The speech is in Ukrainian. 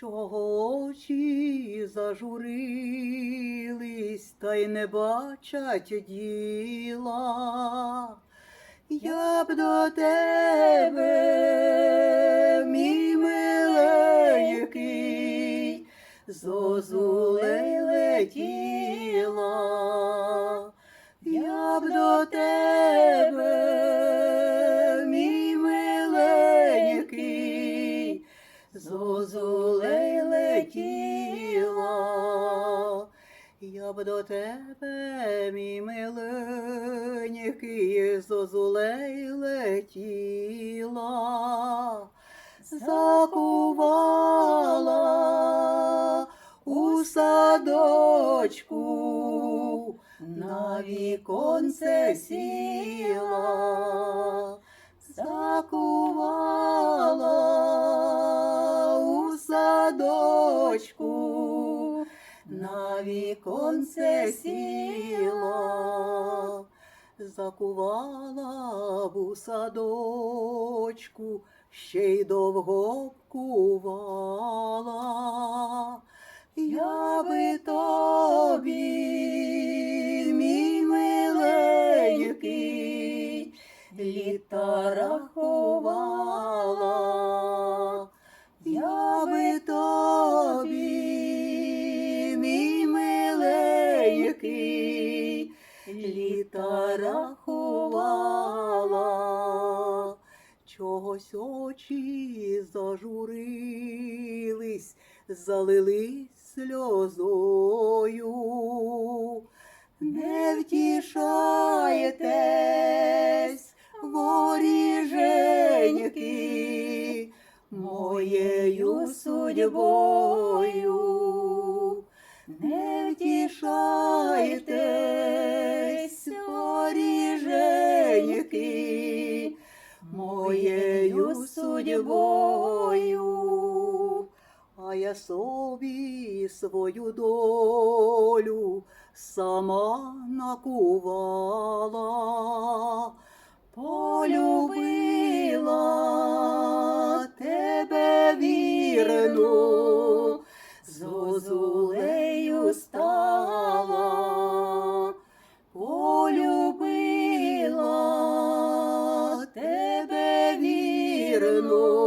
Чого очі зажурились, та й не бачать діла. Я б до тебе, мій миленький, зозулей летіла. Б до тебе, мій миленький, зозулей летіла, закувала у садочку, на віконце сіла, закувала у садочку, на віконце сіла, закувала у садочку, ще й довго кувала. Я би тобі, мій миленький, літа рахувала. Я би тобі, літа рахувала. Чогось очі зажурились, залились сльозою. Не втішаєтесь, воріженьки, моєю судьбою. Воріженьки, моєю судьбою, а я собі свою долю сама накувала, полюбила тебе вірну, зозу Irnos.